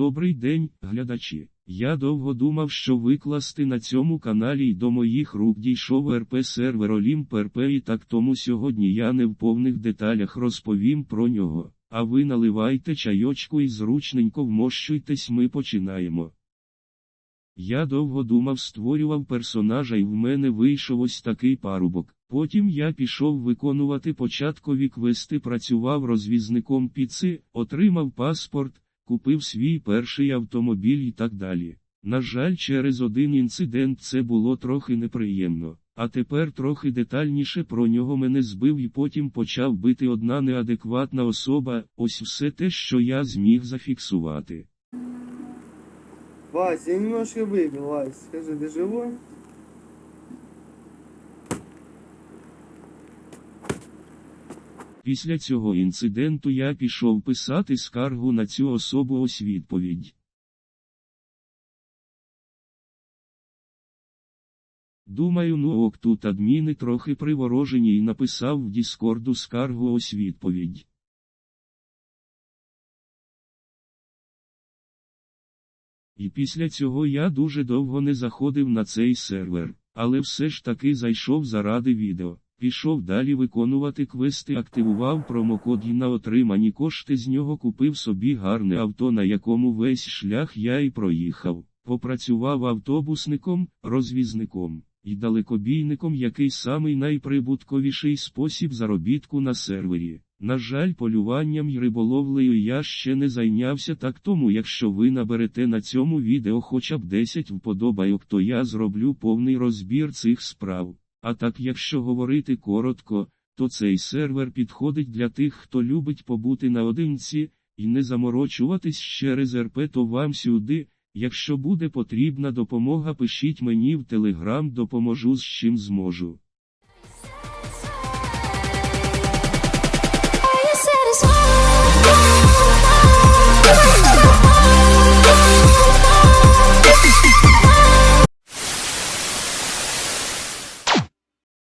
Добрий день, глядачі. Я довго думав, що викласти на цьому каналі й до моїх рук дійшов РП сервер Олімп і так тому сьогодні я не в повних деталях розповім про нього. А ви наливайте чайочку і зручненько вмощуйтесь ми починаємо. Я довго думав, створював персонажа і в мене вийшов ось такий парубок. Потім я пішов виконувати початкові квести, працював розвізником піци, отримав паспорт, купив свій перший автомобіль і так далі. На жаль, через один інцидент це було трохи неприємно, а тепер трохи детальніше про нього мене збив і потім почав бити одна неадекватна особа, ось все те, що я зміг зафіксувати. Вась, я немножко Вась. Скажи, ты живой? Після цього інциденту я пішов писати скаргу на цю особу ось відповідь. Думаю, ну ок тут адміни трохи приворожені і написав в Діскорду скаргу ось відповідь. І після цього я дуже довго не заходив на цей сервер, але все ж таки зайшов заради відео. Пішов далі виконувати квести, активував промокод і на отримані кошти з нього купив собі гарне авто, на якому весь шлях я і проїхав. Попрацював автобусником, розвізником і далекобійником, який самий найприбутковіший спосіб заробітку на сервері. На жаль, полюванням й риболовлею я ще не зайнявся так тому, якщо ви наберете на цьому відео хоча б 10 вподобайок, то я зроблю повний розбір цих справ. А так якщо говорити коротко, то цей сервер підходить для тих, хто любить побути наодинці, і не заморочуватись через РП, то вам сюди, якщо буде потрібна допомога, пишіть мені в телеграм, допоможу з чим зможу.